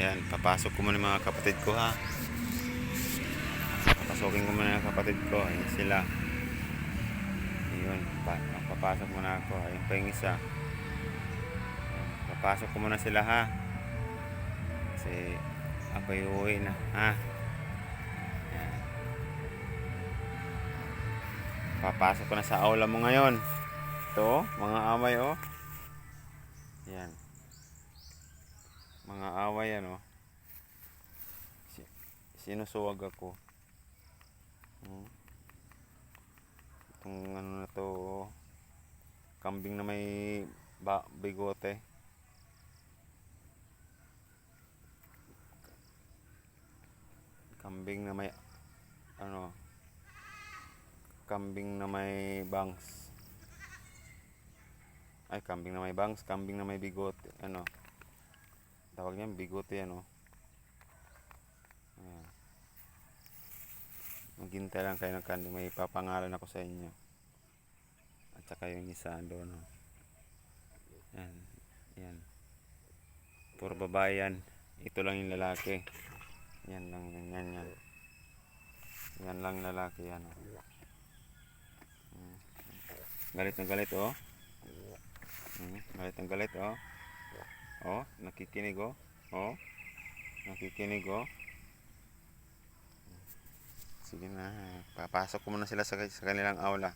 Yan, papasok ko muna mga kapatid ko ha. Papasokin ko muna yung kapatid ko. Ayun sila. Ayun, pa papasok muna ako. Ayun pa yung isa. Ayun, Papasok ko muna sila ha. Kasi ako uuwi na ha. Yan. Papasok ko na sa aula mo ngayon. Ito, mga amay oh. Yan. Mga away ano. Si sinusuwag ako. Hmm. Itong ano na to, kambing na may ba bigote. Kambing na may ano kambing na may bangs. Ay, kambing na may bangs, kambing na may bigote. Ano? Tawag niyan, bigote ano. Ayan. Maghintay lang kayo ng kanding. May papangalan ako sa inyo. At saka yung isa doon. No? Yan. Yan. Puro babae yan. Ito lang yung lalaki. Yan lang. Yan, yan, yan. Yan lang lalaki. Yan. Oh. Mm. Galit na galit oh. Mm, galit na galit oh. Oh, nakikinig oh. Oh. Nakikinig oh. Sige na, papasok ko muna sila sa, sa kanilang aula.